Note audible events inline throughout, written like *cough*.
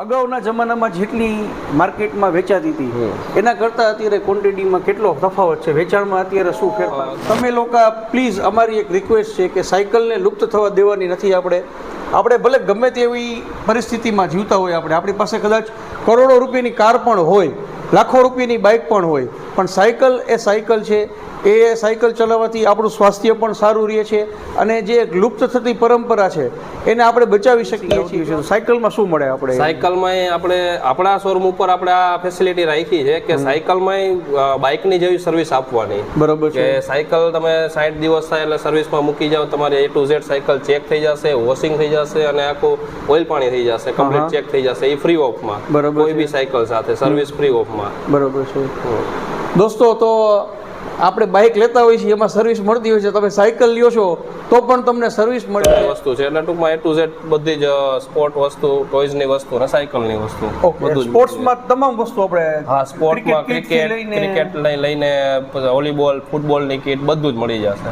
અગાઉના જમાનામાં જેટલી માર્કેટમાં વેચાતી હતી. એના કરતાં અત્યારે ક્વોન્ટિટીમાં કેટલો તફાવત છે? વેચાણમાં અત્યારે શું ફેરફાર? તમે લોકો પ્લીઝ અમારી એક રિક્વેસ્ટ છે કે સાયકલને લુપ્ત થવા દેવાની નથી આપણે. આપણે ભલે ગમે તેવી પરિસ્થિતિમાં જીવતા હોય આપણે. આપણી પાસે કદાચ કરોડો રૂપિયાની કાર પણ હોય. લાખો રૂપિયાની બાઇક પણ હોય. પણ સાયકલ એ સાયકલ છે. એ સાયકલ ચલાવવાથી આપણું સ્વાસ્થ્ય પણ સારું રહે છે અને જે એક લુપ્ત થતી પરંપરા છે એને આપણે બચાવી શકીએ છીએ. સાયકલમાં શું મળે આપણે? સાયકલમાં આપણે આપણા શોરૂમ ઉપર આપણે આ ફેસિલિટી રાખી છે કે સાયકલમાં બાઇકની જેવી સર્વિસ આપવાની. બરોબર છે. સાયકલ તમે સાઠ દિવસ થાય એટલે સર્વિસમાં મૂકી જાઓ તમારે A to Z cycle check થઈ જશે વોશિંગ થઈ જશે અને આખું ઓઇલ પાણી થઈ જશે. કમ્પ્લીટ ચેક થઈ જશે એ ફ્રી ઓફમાં બરોબર કોઈ બી સાયકલ સાથે સર્વિસ ફ્રી ઓફમાં બરોબર છે. દોસ્તો તો આપણે બાઇક લેતા હોઈએ છીએ એમાં સર્વિસ મળતી હોય છે. તમે સાયકલ લ્યો છો તો પણ તમને સર્વિસ મળે વસ્તુ છે. એટલે ટૂંકમાં એ ટુ ઝેડ બધી જ સ્પોર્ટ વસ્તુ ટોયઝની વસ્તુ અને સાયકલની વસ્તુ. બધું જ સ્પોર્ટ્સમાં તમામ વસ્તુ આપણે હા સ્પોર્ટમાં ક્રિકેટ ક્રિકેટ લઈ લઈને વોલીબોલ ફૂટબોલની કીટ બધું જ મળી જશે.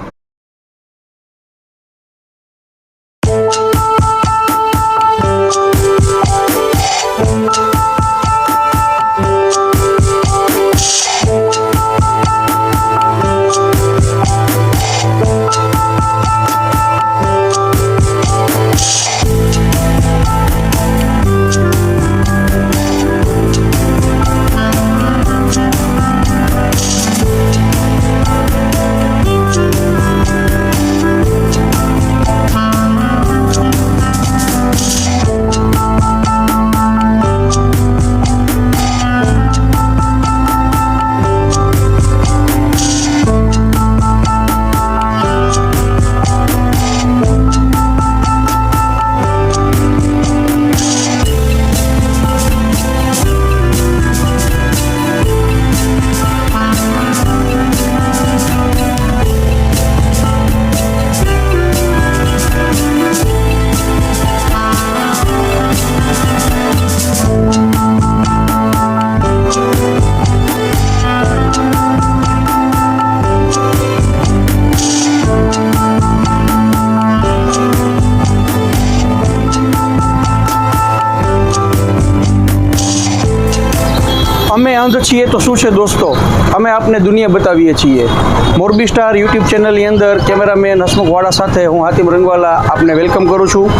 અમે અંધ છીએ તો શું છે દોસ્તો? અમે આપને દુનિયા બતાવીએ છીએ. મોરબી સ્ટાર યુટ્યુબ ચેનલની અંદર કેમેરામેન હસમુખ વાળા સાથે હું હાતિમ રંગવાલા આપને વેલકમ કરું છું.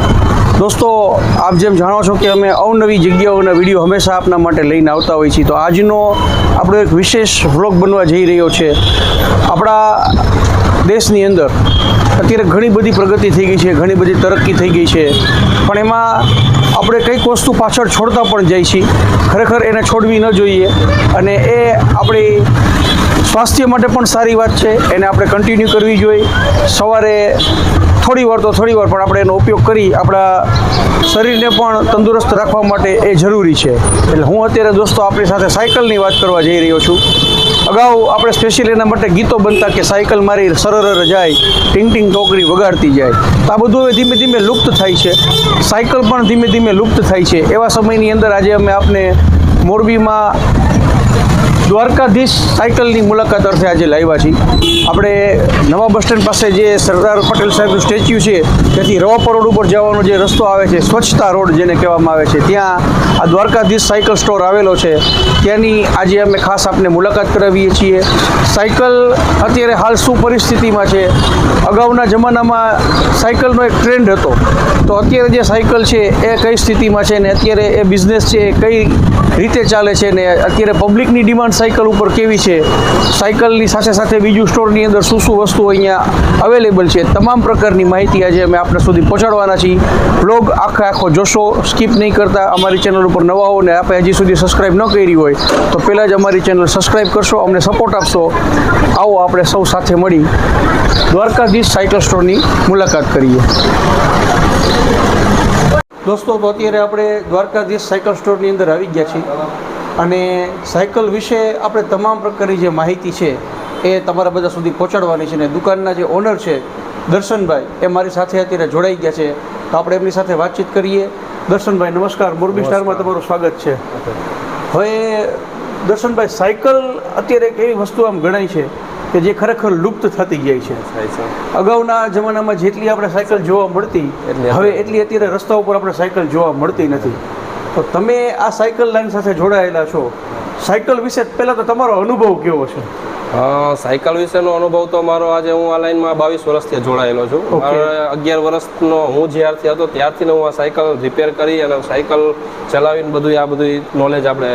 દોસ્તો, આપ જેમ જાણો છો કે અમે અવનવી જગ્યાઓના વીડિયો હંમેશા આપના માટે લઈને આવતા હોઈએ છીએ. તો આજનો આપણો એક વિશેષ વ્લોગ બનવા જઈ રહ્યો છે. આપણા દેશની અંદર અત્યારે ઘણી બધી પ્રગતિ થઈ ગઈ છે, ઘણી બધી તરક્કી થઈ ગઈ છે. પણ એમાં આપણે કંઈક વસ્તુ પાછળ છોડતા પણ જાય છીએ. ખરેખર એને છોડવી ન જોઈએ. અને એ આપણી સ્વાસ્થ્ય માટે પણ સારી વાત છે. એને આપણે કન્ટિન્યુ કરવી જોઈએ. સવારે થોડી વાર તો થોડી વાર પણ આપણે એનો ઉપયોગ કરી આપણા શરીરને પણ તંદુરસ્ત રાખવા માટે એ જરૂરી છે. એટલે હું અત્યારે દોસ્તો આપણી સાથે સાયકલની વાત કરવા જઈ રહ્યો છું. અગાઉ આપણે સ્પેશિયલ એના માટે ગીતો બનતા કે સાયકલ મારી સરર જાય, ટીંગ ટીંગ ટોકરી વગાડતી જાય. તો આ બધું હવે ધીમે ધીમે લુપ્ત થાય છે. સાયકલ પણ ધીમે ધીમે લુપ્ત થાય છે. એવા સમયની અંદર આજે અમે આપને મોરબીમાં દ્વારકાધીશ સાયકલની મુલાકાત અર્થે આજે લાવ્યા છીએ. આપણે નવા બસ સ્ટેન્ડ પાસે જે સરદાર પટેલ સાહેબનું સ્ટેચ્યુ છે ત્યાંથી રવાપર રોડ ઉપર જવાનો જે રસ્તો આવે છે, સ્વચ્છતા રોડ જેને કહેવામાં આવે છે, ત્યાં આ દ્વારકાધીશ સાયકલ સ્ટોર આવેલો છે. ત્યાંની આજે અમે ખાસ આપને મુલાકાત કરાવીએ છીએ. સાયકલ અત્યારે હાલ શું પરિસ્થિતિમાં છે? અગાઉના જમાનામાં સાયકલનો એક ટ્રેન્ડ હતો. તો અત્યારે જે સાયકલ છે એ કઈ સ્થિતિમાં છે ને અત્યારે એ બિઝનેસ છે એ કઈ રીતે ચાલે છે ને અત્યારે પબ્લિકની ડિમાન્ડ સાયકલ ઉપર કેવી છે? સાયકલની સાથે સાથે બીજું સ્ટોરની અંદર શું શું વસ્તુઓ અહીંયા અવેલેબલ છે? તમામ પ્રકારની માહિતી આજે અમે આપણા સુધી પહોંચાડવાના છીએ. બ્લોગ આખે આખો જોશો સ્કીપ નહીં કરતા. અમારી ચેનલ ઉપર નવા હો આપણે હજી સુધી સબસ્ક્રાઈબ ન કરી હોય, તો પહેલાં જ અમારી ચેનલ સબસ્ક્રાઈબ કરશો, અમને સપોર્ટ આપશો. આવો આપણે સૌ સાથે મળી દ્વારકાધીશ સાયકલ સ્ટોરની મુલાકાત કરીએ. દોસ્તો, તો અત્યારે આપણે દ્વારકાધીશ સાયકલ સ્ટોરની અંદર આવી ગયા છીએ. અને સાયકલ વિશે આપણે તમામ પ્રકારની જે માહિતી છે એ તમારા બધા સુધી પહોંચાડવાની છે ને દુકાનના જે ઓનર છે દર્શનભાઈ એ મારી સાથે અત્યારે જોડાઈ ગયા છે. તો આપણે એમની સાથે વાતચીત કરીએ. દર્શનભાઈ નમસ્કાર. મોરબી સ્ટારમાં તમારું સ્વાગત છે. હવે દર્શનભાઈ સાયકલ અત્યારે એક એવી વસ્તુ આમ ગણાય છે કે જે ખરેખર લુપ્ત થતી જાય છે. અગાઉના જમાનામાં જેટલી આપણે સાયકલ જોવા મળતી એટલે હવે એટલી અત્યારે રસ્તા ઉપર આપણે સાયકલ જોવા મળતી નથી. તો તમે આ સાયકલ લાઈન સાથે જોડાયેલા છો. સાયકલ વિશે પહેલાં તો તમારો અનુભવ કેવો છે? સાયકલ વિશેનો અનુભવ તો મારો આજે હું આ લાઈનમાં બાવીસ વર્ષથી જોડાયેલો છું. અગિયાર વર્ષનો હું જ્યારથી હતો ત્યારથી હું આ સાયકલ રિપેર કરી અને સાયકલ ચલાવીને બધું આ બધું નોલેજ આપણે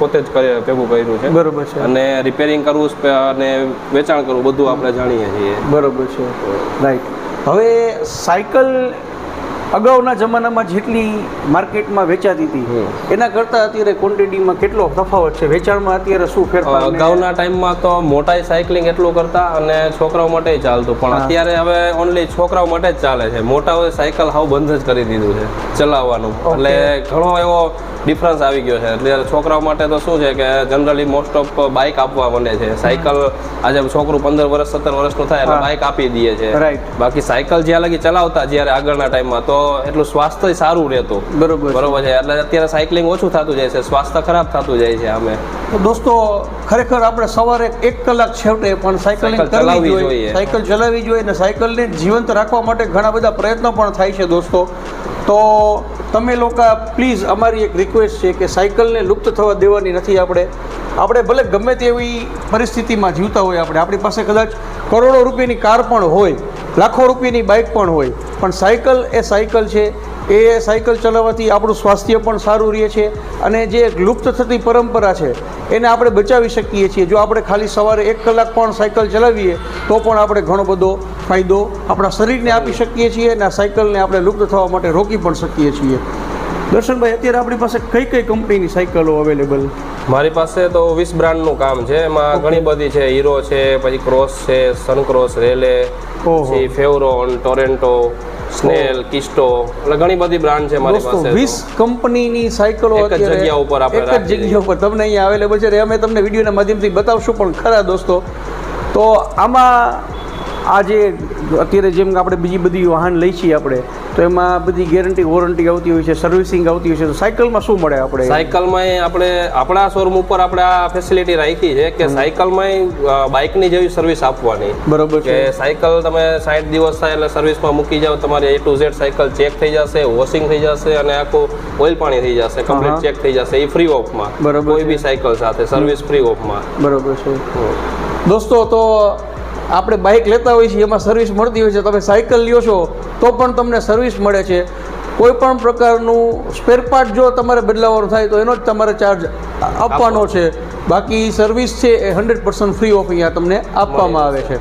પોતે જ ભેગું કર્યું છે. બરોબર છે. અને રિપેરિંગ કરવું અને વેચાણ કરવું બધું આપણે જાણીએ છીએ. બરોબર છે. રાઈટ હવે સાયકલ અગાઉના જમાનામાં જેટલી માર્કેટમાં વેચાતી હતી. એના કરતાં અત્યારે ક્વોન્ટિટીમાં કેટલો તફાવત છે? વેચાણમાં અત્યારે શું ફેરફાર અગાઉના ટાઈમમાં તો મોટાઈ સાયકલિંગ એટલું કરતા અને છોકરાઓ માટે ચાલતું પણ અત્યારે હવે ઓનલી છોકરાઓ માટે જ ચાલે છે. મોટાઓએ સાયકલ હાવ બંધ જ કરી દીધું છે ચલાવવાનું. એટલે ઘણો એવો ડિફરન્સ આવી ગયો છે. એટલે છોકરાઓ માટે તો શું છે કે જનરલી મોસ્ટ ઓફ બાઇક આપવા માંડે છે. સાયકલ આજે છોકરું પંદર વર્ષ સત્તર વર્ષનું થાય એટલે બાઇક આપી દે છે. બાકી સાયકલ જ્યાં લગી ચલાવતા જ્યારે આગળના ટાઈમમાં તો એટલું સ્વાસ્થ્ય સારું રહેતું. બરોબર. બરોબર છે. એટલે અત્યારે સાયકલિંગ ઓછું થતું જાય છે. સ્વાસ્થ્ય ખરાબ થતું જાય છે અમે તો દોસ્તો ખરેખર આપણે સવારે એક કલાક છેવટે પણ સાયકલિંગ સાયકલ ચલાવવી જોઈએ. જોઈએ. સાયકલ ચલાવવી જોઈએ અને સાયકલને જીવંત રાખવા માટે ઘણા બધા પ્રયત્નો પણ થાય છે દોસ્તો. તો તમે લોકો પ્લીઝ અમારી એક રિક્વેસ્ટ છે કે સાયકલને લુપ્ત થવા દેવાની નથી આપણે. આપણે ભલે ગમે તેવી પરિસ્થિતિમાં જીવતા હોય આપણે. આપણી પાસે કદાચ કરોડો રૂપિયાની કાર પણ હોય, લાખો રૂપિયાની બાઇક પણ હોય. પણ સાયકલ એ સાયકલ છે. એ સાયકલ ચલાવવાથી આપણું સ્વાસ્થ્ય પણ સારું રહે છે અને જે લુપ્ત થતી પરંપરા છે, એને આપણે બચાવી શકીએ છીએ. જો આપણે ખાલી સવારે એક કલાક પણ સાયકલ ચલાવીએ, તો પણ આપણે ઘણો બધો ફાયદો આપણા શરીરને આપી શકીએ છીએ અને આ સાયકલને આપણે લુપ્ત થવા માટે રોકી પણ શકીએ છીએ. દર્શનભાઈ અત્યારે આપણી પાસે કઈ કઈ કંપનીની સાયકલો અવેલેબલ મારી પાસે તો વીસ બ્રાન્ડનું કામ છે. એમાં ઘણી બધી છે. હીરો છે પછી ક્રોસ છે સનક્રોસ રેલે. પછી ફેવરોન ટોરેન્ટો સ્નેલ કિસ્ટો એટલે ઘણી બધી બ્રાન્ડ છે મારી પાસે વીસ કંપનીની સાયકલો એક જ જગ્યા ઉપર આપણે એક જ જગ્યા ઉપર તમને અહીંયા અવેલેબલ છે. અમે તમને વિડીયોના માધ્યમથી બતાવશું પણ ખરા દોસ્તો. તો આમાં આ જે અત્યારે જેમ આપણે બીજી બધી વાહન લઈ છીએ આપણે તો એમાં બધી ગેરંટી વોરંટી આવતી હોય છે સર્વિસિંગ આવતી હોય છે તો સાયકલમાં શું મળે આપણે? સાયકલમાં આપણે આપણા શોરૂમ ઉપર આપણે આ ફેસિલિટી રાખી છે કે સાયકલમાં બાઇકની જેવી સર્વિસ આપવાની. બરોબર કે છે સાયકલ તમે સાઠ દિવસ થાય એટલે સર્વિસમાં મૂકી જાઓ તમારી A to Z cycle check થઈ જશે વોશિંગ થઈ જશે અને આખું ઓઇલ પાણી થઈ જશે. કમ્પ્લીટ ચેક થઈ જશે એ ફ્રી ઓફમાં બરોબર કોઈ બી સાયકલ સાથે સર્વિસ ફ્રી ઓફમાં બરોબર છે. દોસ્તો તો આપણે બાઇક લેતા હોઈએ છીએ એમાં સર્વિસ મળતી હોય છે. તમે સાયકલ લ્યો છો તો પણ તમને સર્વિસ મળે છે. કોઈપણ પ્રકારનું સ્પેર પાર્ટ જો તમારે બદલાવવાનું થાય તો એનો જ તમારે ચાર્જ આપવાનો છે. બાકી સર્વિસ છે એ હંડ્રેડ પર્સન્ટ ફ્રી ઓફ અહીંયા તમને આપવામાં આવે છે.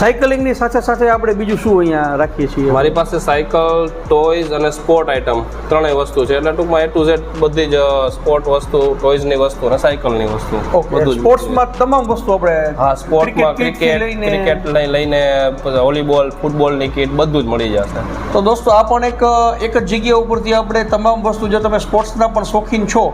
સાયકલિંગની સાથે સાથે આપણે બીજું શું અહીંયા રાખીએ છીએ? મારી પાસે સાયકલ ટોયઝ અને સ્પોર્ટ આઇટમ ત્રણેય વસ્તુ છે. એટલે ટૂંકમાં એ ટુ ઝેડ બધી જ સ્પોર્ટ વસ્તુ ટોયઝની વસ્તુ અને સાયકલની વસ્તુ. બધું સ્પોર્ટ્સમાં તમામ વસ્તુ આપણે હા સ્પોર્ટમાં ક્રિકેટ લઈને- ક્રિકેટ લઈને વોલીબોલ ફૂટબોલની કીટ બધું જ મળી જશે. તો દોસ્તો આ પણ એક એક જ જગ્યા ઉપરથી આપણે તમામ વસ્તુ જો તમે સ્પોર્ટ્સના પણ શોખીન છો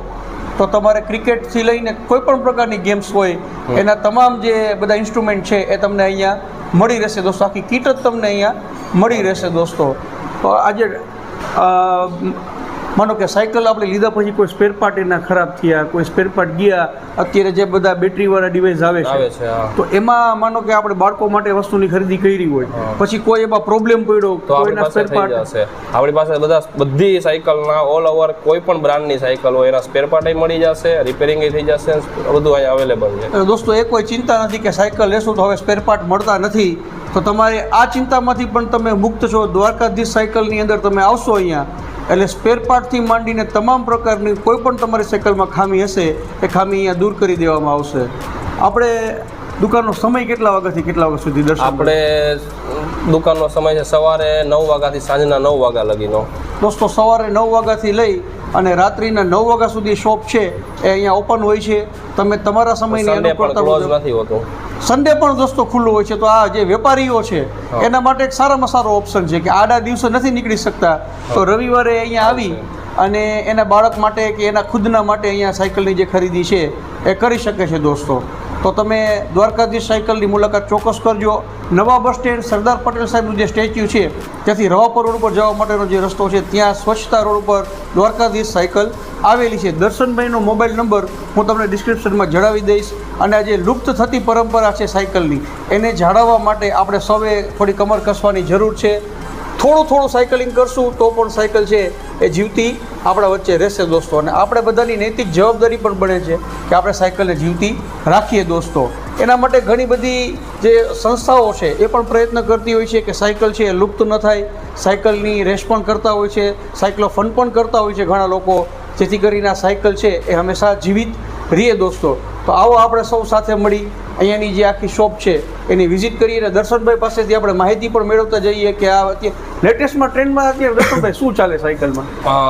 તો તમારે ક્રિકેટથી લઈને કોઈ પણ પ્રકારની ગેમ્સ હોય એના તમામ જે બધા ઇન્સ્ટ્રુમેન્ટ છે એ તમને અહીંયા મળી રહેશે દોસ્તો. આખી કીટ જ તમને અહીંયા મળી રહેશે દોસ્તો. તો આજે માનો કે સાયકલ આપણે લીધા પછી કોઈ સ્પેર પાર્ટ એના ખરાબ થયા કોઈ સ્પેર પાર્ટ ગયા અત્યારે જે બધા બેટરીવાળા ડિવાઇસ આવે છે તો એમાં માનો કે આપણે બાળકો માટે વસ્તુની ખરીદી કરી હોય પછી કોઈ એમાં પ્રોબ્લેમ પડ્યો તો કોઈના સ્પેર પાર્ટ જશે. આપણી પાસે બધા બધી સાયકલના ઓલ ઓવર કોઈ પણ બ્રાન્ડની સાયકલ હોય એના સ્પેર પાર્ટ મળી જશે રિપેરિંગ થઈ જશે બધું અહીંયા અવેલેબલ છે. દોસ્તો એ કોઈ ચિંતા નથી કે સાયકલ લેશો તો હવે સ્પેર પાર્ટ મળતા નથી. તો તમારે આ ચિંતામાંથી પણ તમે મુક્ત છો. દ્વારકાધીશ સાયકલની અંદર તમે આવશો અહીંયા એટલે સ્પેર પાર્ટથી માંડીને તમામ પ્રકારની કોઈ પણ તમારી સાયકલમાં ખામી હશે એ ખામી અહીંયા દૂર કરી દેવામાં આવશે. આપણે દુકાનનો સમય કેટલા વાગ્યાથી કેટલા વાગ્યા સુધી દર્શન આપણે દુકાનનો સમય છે સવારે નવ વાગ્યાથી સાંજના નવ વાગ્યા લગીનો. દોસ્તો સવારે નવ વાગ્યાથી લઈ અને રાત્રિના નવ વાગ્યા સુધી શોપ છે એ અહીંયા ઓપન હોય છે. તમે તમારા સમયની અનુકૂળતા નથી હોતું. સન્ડે પણ રસ્તો ખુલ્લો હોય છે તો આ જે વેપારીઓ છે એના માટે એક સારામાં સારો ઓપ્શન છે કે આડા દિવસે નથી નીકળી શકતા. તો રવિવારે અહીંયા આવી અને એના બાળક માટે કે એના ખુદના માટે અહીંયા સાયકલની જે ખરીદી છે એ કરી શકે છે દોસ્તો. તો તમે દ્વારકાધીશ સાયકલની મુલાકાત ચોક્કસ કરજો. નવા બસ સ્ટેન્ડ સરદાર પટેલ સાહેબનું જે સ્ટેચ્યુ છે ત્યાંથી રવાપર રોડ ઉપર જવા માટેનો જે રસ્તો છે ત્યાં સ્વચ્છતા રોડ ઉપર દ્વારકાધીશ સાયકલ આવેલી છે. દર્શનભાઈનો મોબાઈલ નંબર હું તમને ડિસ્ક્રિપ્શનમાં જણાવી દઈશ અને આ જે લુપ્ત થતી પરંપરા છે સાયકલની, એને જાળવવા માટે આપણે સૌએ થોડી કમર કસવાની જરૂર છે. થોડું થોડું સાયકલિંગ કરશું તો પણ સાયકલ છે એ જીવતી આપણા વચ્ચે રહેશે દોસ્તો. અને આપણે બધાની નૈતિક જવાબદારી પણ બને છે કે આપણે સાયકલને જીવતી રાખીએ દોસ્તો. એના માટે ઘણી બધી જે સંસ્થાઓ છે એ પણ પ્રયત્ન કરતી હોય છે કે સાયકલ છે એ લુપ્ત ન થાય. સાયકલની રેસ પણ કરતા હોય છે. સાયકલો ફન પણ કરતા હોય છે ઘણા લોકો. જેથી કરીને આ સાયકલ છે એ હંમેશા જીવિત રહીએ દોસ્તો. તો આવો આપણે સૌ સાથે મળી અહીંયાની જે આખી શોપ છે એની વિઝિટ કરીએ અને દર્શનભાઈ પાસેથી આપણે માહિતી પણ મેળવતા જઈએ કે આ અત્યારે લેટેસ્ટમાં ટ્રેન્ડમાં અત્યારે દર્શનભાઈ શું ચાલે સાયકલમાં?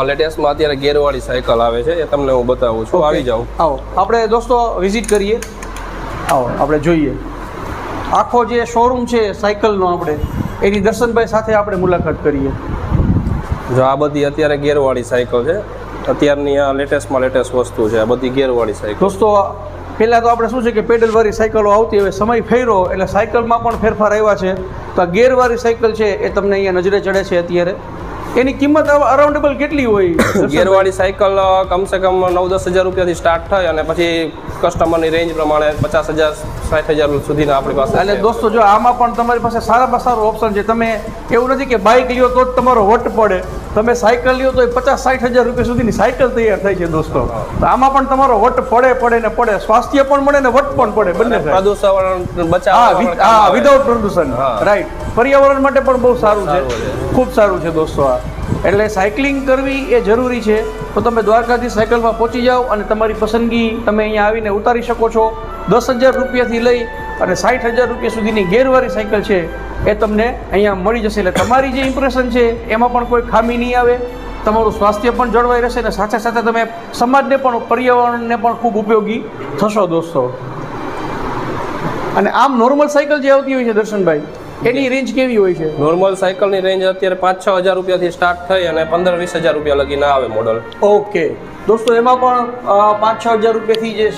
લેટેસ્ટમાં અત્યારે ગેરવાળી સાયકલ આવે છે એ તમને હું બતાવું છું. આવી જાઉં. આવો. આપણે દોસ્તો વિઝિટ કરીએ. આવો આપણે જોઈએ. આખો જે શોરૂમ છે સાયકલનો આપણે એની દર્શનભાઈ સાથે આપણે મુલાકાત કરીએ. જો આ બધી અત્યારે ગેરવાળી સાયકલ છે અત્યારની આ લેટેસ્ટમાં લેટેસ્ટ વસ્તુ છે, આ બધી ગેરવાળી સાયકલ દોસ્તો, પહેલાં તો આપણે શું છે કે પેડલવાળી સાયકલો આવતી હવે સમય ફેર્યો, એટલે સાયકલમાં પણ ફેરફાર આવ્યા છે. તો આ ગેરવાળી સાયકલ છે એ તમને અહીંયા નજરે ચડે છે અત્યારે. એની કિંમત અરાઉન્ડેબલ કેટલી હોય? *coughs* ગેરવાળી સાયકલ કમસે કમ નવ દસ હજાર રૂપિયાથી સ્ટાર્ટ થાય અને પછી કસ્ટમરની રેન્જ પ્રમાણે પચાસ હજાર સાઠ હજાર સુધીના આપણી પાસે એટલે દોસ્તો જો આમાં પણ તમારી પાસે સારામાં સારો ઓપ્શન છે. તમે એવું નથી કે બાઇક લ્યો તો જ તમારો વટ પડે. તમે સાયકલ લ્યો તો એ પચાસ સાઠ હજાર રૂપિયા સુધીની સાયકલ તૈયાર થાય છે દોસ્તો. તો આમાં પણ તમારો વટ પડે પડે ને પડે. સ્વાસ્થ્ય પણ મળે ને વટ પણ પડે બંને પ્રદૂષણ હા બચાવવા વિ- પણ કામ હા વિધાઉટ પ્રદૂષણ. હા. રાઈટ પર્યાવરણ માટે પણ બહુ સારું છે. ખૂબ સારું છે દોસ્તો આ. એટલે સાયકલિંગ કરવી એ જરૂરી છે. તો તમે દ્વારકાથી સાયકલમાં પહોંચી જાઓ અને તમારી પસંદગી તમે અહીંયા આવીને ઉતારી શકો છો. દસ હજાર રૂપિયાથી લઈ અને સાઠ હજાર રૂપિયા સુધીની ગેરવાળી સાયકલ છે એ તમને અહીંયા મળી જશે. એટલે તમારી જે ઇમ્પ્રેશન છે એમાં પણ કોઈ ખામી નહીં આવે. તમારું સ્વાસ્થ્ય પણ જળવાઈ રહેશે અને સાથે સાથે તમે સમાજને પણ પર્યાવરણને પણ ખૂબ ઉપયોગી થશો દોસ્તો. અને આમ નોર્મલ સાયકલ જે આવતી હોય છે દર્શનભાઈ એની રેન્જ કેવી હોય છે? નોર્મલ સાયકલની રેન્જ અત્યારે પાંચ છ હજાર રૂપિયાથી સ્ટાર્ટ થઈ અને પંદર વીસ હજાર રૂપિયા લગી ના આવે મોડલ ઓકે દોસ્તો એમાં પણ પાંચ છ હજાર રૂપિયાથી જે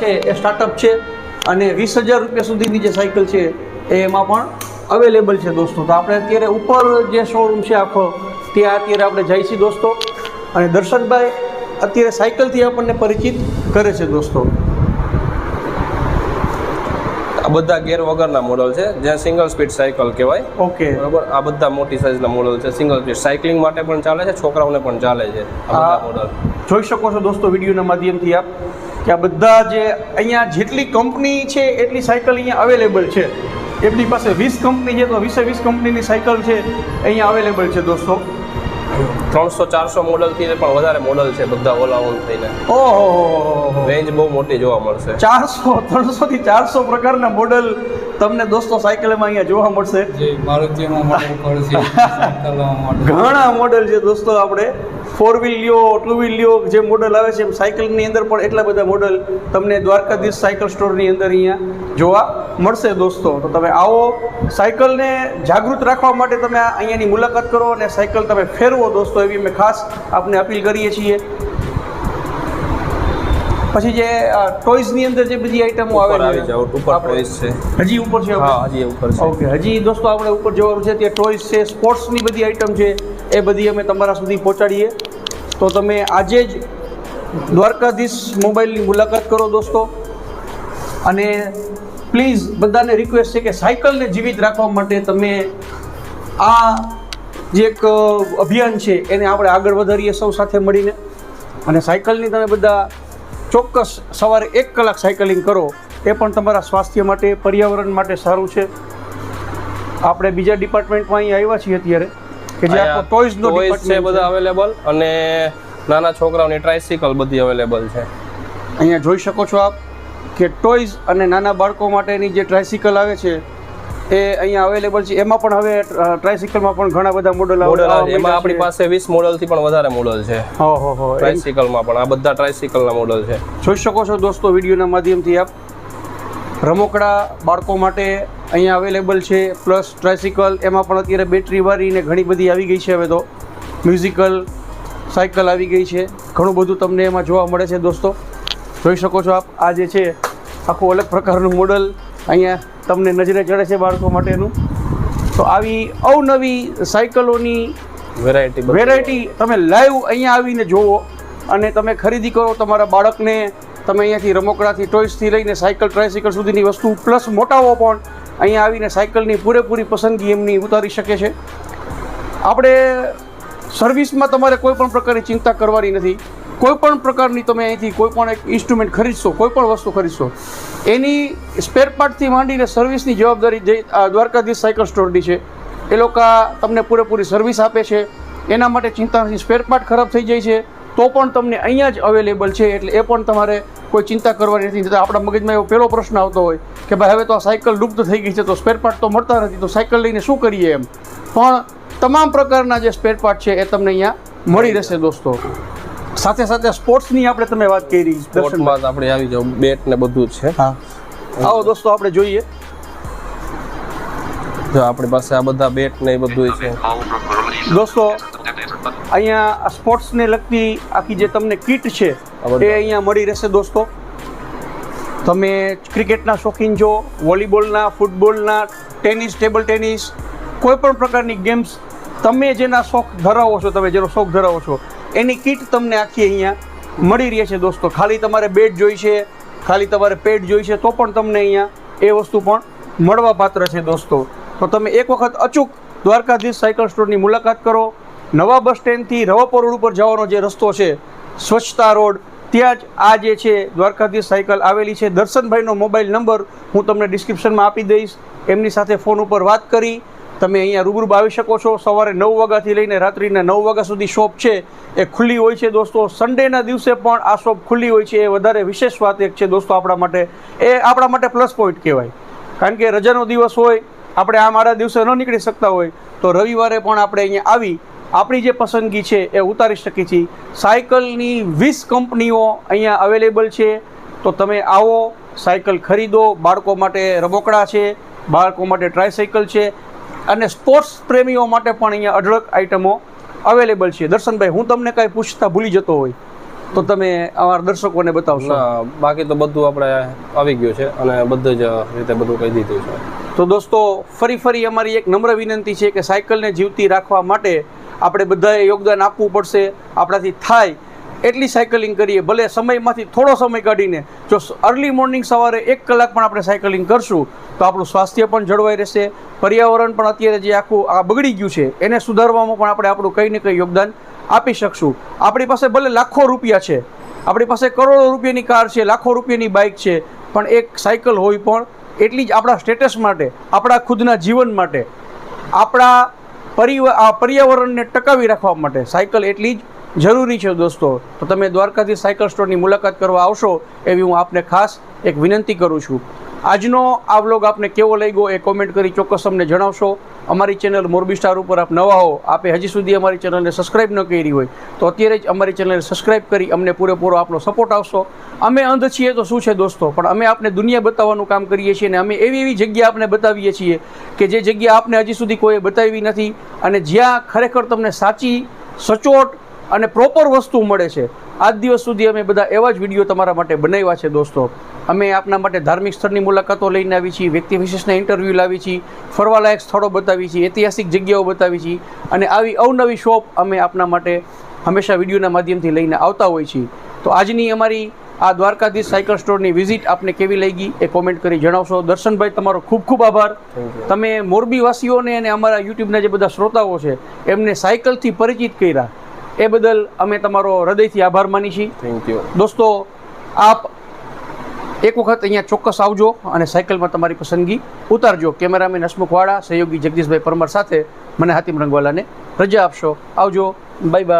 છે એ સ્ટાર્ટઅપ છે અને વીસ હજાર રૂપિયા સુધીની જે સાયકલ છે એ એમાં પણ અવેલેબલ છે દોસ્તો. તો આપણે અત્યારે ઉપર જે શોરૂમ છે આખો ત્યાં અત્યારે આપણે છીએ દોસ્તો. અને દર્શનભાઈ અત્યારે સાયકલથી આપણને પરિચિત કરે છે દોસ્તો. આ બધા ગેર વગરના મોડલ છે જ્યાં સિંગલ સ્પીડ સાયકલ કહેવાય. ઓકે. બરાબર? આ બધા મોટી સાઇઝના મોડલ છે સિંગલ સ્પીડ સાયકલિંગ માટે પણ ચાલે છે છોકરાઓને પણ ચાલે છે આ બધા મોડલ જોઈ શકો છો દોસ્તો વિડીયોના માધ્યમથી આપ કે આ બધા જે અહીંયા જેટલી કંપની છે એટલી સાયકલ અહીંયા અવેલેબલ છે. એમની પાસે વીસ કંપની છે તો વીસે વીસ કંપનીની સાયકલ છે અહીંયા અવેલેબલ છે દોસ્તો. ત્રણસો ચારસો મોડલથી પણ વધારે મોડલ છે બધા ઓલ રાઉન્ડ થઈને. ઓહો રેન્જ બહુ મોટી જોવા મળશે. ચારસો ત્રણસો થી ચારસો પ્રકારના મોડલ તમને દોસ્તો સાયકલમાં અહીંયા જોવા મળશે. ઘણા મોડલ છે દોસ્તો આપણે. ફોર વ્હીલ લ્યો ટુ વ્હીલ લ્યો જે મોડલ આવે છે એમ સાયકલની અંદર પણ એટલા બધા મોડલ તમને દ્વારકાધીશ સાયકલ સ્ટોરની અંદર અહીંયા જોવા મળશે દોસ્તો. તો તમે આવો સાયકલને જાગૃત રાખવા માટે તમે અહીંયાની મુલાકાત કરો અને સાયકલ તમે ફેરવો દોસ્તો. એવી અમે ખાસ આપને અપીલ કરીએ છીએ. પછી જે ટોયઝની અંદર જે બધી આઈટમો આવે છે ઉપર આપણે- છે. હજી ઉપર છે હા હજી ઉપર છે. ઓકે હજી દોસ્તો આપણે ઉપર જવાનું છે ત્યાં ટોયસ છે સ્પોર્ટ્સની બધી આઈટમ છે એ બધી અમે તમારા સુધી પહોંચાડીએ. તો તમે આજે જ દ્વારકાધીશ મોબાઈલની મુલાકાત કરો દોસ્તો. અને પ્લીઝ બધાને રિક્વેસ્ટ છે કે સાયકલને જીવિત રાખવા માટે તમે આ જે એક અભિયાન છે એને આપણે આગળ વધારીએ સૌ સાથે મળીને. અને સાયકલની તમે બધા ચોક્કસ સવારે એક કલાક સાયકલિંગ કરો એ પણ તમારા સ્વાસ્થ્ય માટે પર્યાવરણ માટે સારું છે. આપણે બીજા ડિપાર્ટમેન્ટમાં અહીં આવ્યા છીએ અત્યારે કે જે આખો ટોયઝનો છે બધા અવેલેબલ અને નાના છોકરાઓની ટ્રાયસિકલ બધી અવેલેબલ છે. અહીંયા જોઈ શકો છો આપ કે ટોયઝ અને નાના બાળકો માટેની જે ટ્રાયસિકલ આવે છે એ અહીંયા અવેલેબલ છે. એમાં પણ હવે ટ્રાયસિકલમાં પણ ઘણા બધા મોડલ મોડલ એમાં આપણી પાસે વીસ મોડલથી પણ વધારે મોડલ છે. હો હો હો. ટ્રાયસિકલમાં પણ. આ બધા ટ્રાયસિકલના મોડલ છે. જોઈ શકો છો દોસ્તો વિડીયોના માધ્યમથી આપ. રમકડા બાળકો માટે અહીંયા અવેલેબલ છે. પ્લસ ટ્રાયસિકલ એમાં પણ અત્યારે બેટરી વાળીને ઘણી બધી આવી ગઈ છે હવે તો. મ્યુઝિકલ સાયકલ આવી ગઈ છે. ઘણું બધું તમને એમાં જોવા મળે છે દોસ્તો. જોઈ શકો છો આપ. આ જે છે આખું અલગ પ્રકારનું મોડલ અહીંયા તમને નજરે ચડે છે બાળકો માટેનું. તો આવી અવનવી સાયકલોની વેરાયટી વેરાયટી તમે લાઈવ અહીંયા આવીને જુઓ અને તમે ખરીદી કરો તમારા બાળકને. તમે અહીંયાથી રમકડાથી ટોયસથી લઈને સાયકલ ટ્રાયસાયકલ સુધીની વસ્તુ પ્લસ મોટાઓ પણ અહીંયા આવીને સાયકલની પૂરેપૂરી પસંદગી એમની ઉતારી શકે છે. આપણે સર્વિસમાં તમારે કોઈ પણ પ્રકારની ચિંતા કરવાની નથી. કોઈ પણ પ્રકારની તમે અહીંથી કોઈ પણ એક ઇન્સ્ટ્રુમેન્ટ ખરીદશો કોઈ પણ વસ્તુ ખરીદશો, એની સ્પેર પાર્ટથી માંડીને સર્વિસની જવાબદારી જે દ્વારકાધીશ સાયકલ સ્ટોરની છે, એ લોકો તમને પૂરેપૂરી સર્વિસ આપે છે, એના માટે ચિંતા નથી સ્પેર પાર્ટ ખરાબ થઈ જાય છે, તો પણ તમને અહીંયા જ અવેલેબલ છે, એટલે એ પણ તમારે કોઈ ચિંતા કરવાની નથી. આપણા મગજમાં એવો પહેલો પ્રશ્ન આવતો હોય કે ભાઈ હવે તો આ સાયકલ લુપ્ત થઈ ગઈ છે, તો સ્પેર પાર્ટ તો મળતા નથી, તો સાયકલ લઈને શું કરીએ એમ. પણ તમામ પ્રકારના જે સ્પેર પાર્ટ છે એ તમને અહીંયા મળી રહેશે, દોસ્તો. સાથે સાથે સ્પોર્ટ્સની આપણે તમે વાત કરી. સ્પોર્ટમાં આપણે આવી જાવ બેટ ને બધું જ છે. હા. આવો દોસ્તો આપણે જોઈએ. જો આપણી પાસે આ બધા બેટ ને એ બધું છે. દોસ્તો અહીંયા આ સ્પોર્ટ્સને લગતી આખી જે તમને કીટ છે એ અહીંયા મળી રહેશે દોસ્તો. તમે ક્રિકેટના શોખીન છો વોલીબોલના ફૂટબોલના ટેનિસ ટેબલ ટેનિસ કોઈ પણ પ્રકારની ગેમ્સ તમે જેના શોખ ધરાવો છો તમે જેનો શોખ ધરાવો છો એની કીટ તમને આખી અહીંયા મળી રહી છે દોસ્તો. ખાલી તમારે બેડ જોઈશે ખાલી તમારે પેડ જોઈશે તો પણ તમને અહીંયા એ વસ્તુ પણ મળવા પાત્ર છે દોસ્તો. તો તમે એક વખત અચૂક દ્વારકાધીશ સાયકલ સ્ટોરની મુલાકાત કરો. નવા બસ સ્ટેન્ડથી રવાપર રોડ ઉપર જવાનો જે રસ્તો છે, સ્વચ્છતા રોડ, ત્યાં જ આ જે છે દ્વારકાધીશ સાયકલ આવેલી છે. દર્શનભાઈનો મોબાઈલ નંબર હું તમને ડિસ્ક્રિપ્શનમાં આપી દઈશ. એમની સાથે ફોન ઉપર વાત કરી તમે અહીંયા રૂબરૂ આવી શકો છો. સવારે નવ વાગ્યાથી લઈને રાત્રિના નવ વાગ્યા સુધી શોપ છે. એ ખુલ્લી હોય છે દોસ્તો. સન્ડેના દિવસે પણ આ શોપ ખુલ્લી હોય છે. એ વધારે વિશેષ વાત એક છે દોસ્તો આપણા માટે. એ આપણા માટે પ્લસ પોઈન્ટ કહેવાય. કારણ કે રજાનો દિવસ હોય, આપણે આ મારા દિવસે ન નીકળી શકતા હોય, તો રવિવારે પણ આપણે અહીંયા આવી આપણી જે પસંદગી છે એ ઉતારી શકીએ છીએ. સાયકલની વીસ કંપનીઓ અહીંયા અવેલેબલ છે. તો તમે આવો, સાયકલ ખરીદો. બાળકો માટે રમકડા છે. બાળકો માટે ટ્રાયસાયકલ છે. અને સ્પોર્ટ્સ પ્રેમીઓ માટે પણ અહીંયા અઢળક આઇટમો અવેલેબલ છે. દર્શનભાઈ હું તમને કાંઈ પૂછતા ભૂલી જતો હોય તો તમે અમારા દર્શકોને બતાવશો. બાકી તો બધું આપણે આવી ગયું છે અને બધું જ રીતે બધું કહી દીધું છે. તો દોસ્તો ફરી ફરી અમારી એક નમ્ર વિનંતી છે કે સાયકલને જીવતી રાખવા માટે આપણે બધાએ યોગદાન આપવું પડશે. આપણાથી થાય એટલી સાયકલિંગ કરીએ, ભલે સમયમાંથી થોડો સમય કાઢીને. જો અર્લી મોર્નિંગ સવારે એક કલાક પણ આપણે સાયકલિંગ કરશું, તો આપણું સ્વાસ્થ્ય પણ જળવાઈ રહેશે. પર્યાવરણ પણ અત્યારે જે આખું, આ બગડી ગયું છે, એને સુધારવામાં પણ આપણે આપણું કંઈ ને કંઈ યોગદાન આપી શકશું. આપણી પાસે ભલે લાખો રૂપિયા છે, આપણી પાસે કરોડો રૂપિયાની કાર છે, લાખો રૂપિયાની બાઇક છે, પણ એક સાયકલ હોય પણ એટલી જ આપણા સ્ટેટસ માટે, આપણા ખુદના જીવન માટે, આપણા પરિવાર પર્યાવરણને ટકાવી રાખવા માટે સાયકલ એટલી જ જરૂરી છે દોસ્તો. તો તમે દ્વારકાથી સાયકલ સ્ટોરની મુલાકાત કરવા આવશો એવી હું આપને ખાસ એક વિનંતી કરું છું. આજનો આ વ્લોગ આપને કેવો લાગ્યો એ કોમેન્ટ કરી ચોક્કસ અમને જણાવશો. અમારી ચેનલ મોરબી સ્ટાર ઉપર આપ નવા હો, આપે હજી સુધી અમારી ચેનલને સબસ્ક્રાઇબ ન કરી હોય, તો અત્યારે જ અમારી ચેનલને સબસ્ક્રાઇબ કરી અમને પૂરેપૂરો આપનો સપોર્ટ આવશો. અમે અંધ છીએ તો શું છે દોસ્તો? પણ અમે આપને દુનિયા બતાવવાનું કામ કરીએ છીએ અને અમે એવી એવી જગ્યા આપને બતાવીએ છીએ કે જે જગ્યા આપને હજી સુધી કોઈએ બતાવી નથી અને જ્યાં ખરેખર તમને સાચી, સચોટ અને પ્રોપર વસ્તુ મળે છે. આજ દિવસ સુધી અમે બધા એવા જ વીડિયો તમારા માટે બનાવ્યા છે દોસ્તો. અમે આપના માટે ધાર્મિક સ્થળની મુલાકાતો લઈને આવી છીએ વ્યક્તિ વિશેષના ઇન્ટરવ્યૂ લાવી છીએ ફરવાલાયક સ્થળો બતાવી છીએ ઐતિહાસિક જગ્યાઓ બતાવી છીએ અને આવી અવનવી શોપ અમે આપના માટે હંમેશા વિડીયોના માધ્યમથી લઈને આવતા હોય છીએ. તો આજની અમારી આ દ્વારકાધીશ સાયકલ સ્ટોરની વિઝિટ આપને કેવી લાગી એ કોમેન્ટ કરી જણાવશો. દર્શનભાઈ તમારો ખૂબ ખૂબ આભાર. તમે મોરબી વાસીઓને અને અમારા યુટ્યુબના જે બધા શ્રોતાઓ છે એમને સાયકલથી પરિચિત કર્યા. એ બદલ અમે તમારો હૃદયથી આભાર માની છીએ. થેન્ક યુ દોસ્તો આપ એક વખત અહીંયા ચોક્કસ આવજો અને સાયકલમાં તમારી પસંદગી ઉતારજો. કેમેરામેન હસમુખવાળા સહયોગી જગદીશભાઈ પરમાર સાથે મને હાતિમ રંગવાલાને રજા આપશો. આવજો. Bye bye